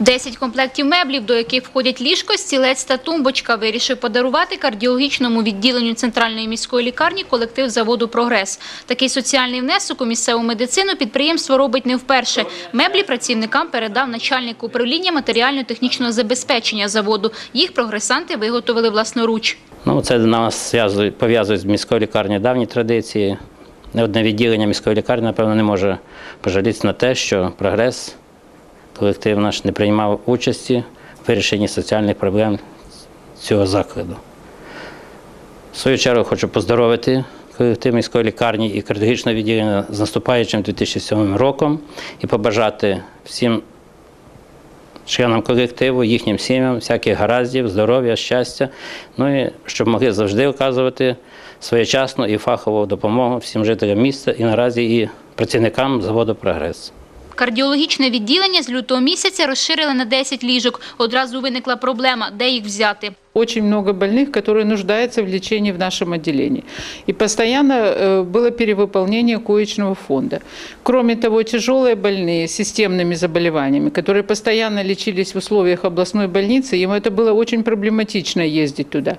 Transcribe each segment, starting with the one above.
10 комплектів меблів, до яких входять ліжко, стілець та тумбочка, вирішив подарувати кардіологічному відділенню центральної міської лікарні колектив заводу «Прогрес». Такий соціальний внесок у місцеву медицину підприємство робить не вперше. Меблі працівникам передав начальник управління матеріально-технічного забезпечення заводу. Їх прогресанти виготовили власноруч. Ну, це нас пов'язує з міською лікарнею давні традиції. Не одне відділення міської лікарні, напевно, не може пожалітися на те, що прогрес колектив наш не приймав участі в вирішенні соціальних проблем цього закладу. В свою чергу хочу поздоровити колектив міської лікарні і кардіологічного відділення з наступаючим 2007 роком і побажати всім членам колективу, їхнім сім'ям, всяких гараздів, здоров'я, щастя. Ну і щоб могли завжди оказувати своєчасну і фахову допомогу всім жителям міста і наразі і працівникам заводу Прогрес. Кардіологічне відділення з лютого місяця розширили на 10 ліжок. Одразу виникла проблема, де їх взяти. Очень много больных, которые нуждаются в лечении в нашем отделении. И постоянно э, было перевыполнение коечного фонда. Кроме того, тяжелые больные с системными заболеваниями, которые постоянно лечились в условиях областной больницы, им это было очень проблематично ездить туда.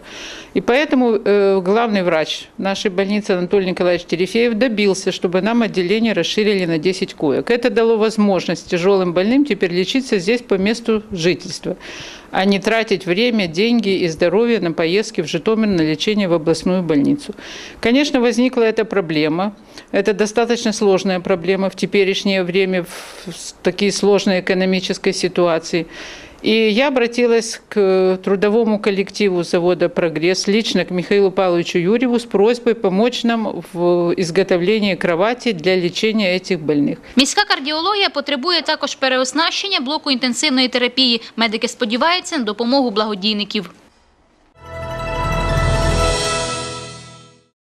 И поэтому э, главный врач нашей больницы Анатолий Николаевич Терефеев добился, чтобы нам отделение расширили на 10 коек. Это дало возможность тяжелым больным теперь лечиться здесь по месту жительства, а не тратить время, деньги и здоровье на поездки в Житомир на лечение в областную больницу. Конечно, возникла эта проблема. Это достаточно сложная проблема в теперешнее время, в с- такие сложной экономической ситуации. И я обратилась к трудовому коллективу завода «Прогресс», лично к Михаилу Павловичу Юрьеву с просьбой помочь нам в изготовлении кровати для лечения этих больных. Міська кардіологія потребує також переоснащення блоку інтенсивної терапії. Медики сподіваються на допомогу благодійників.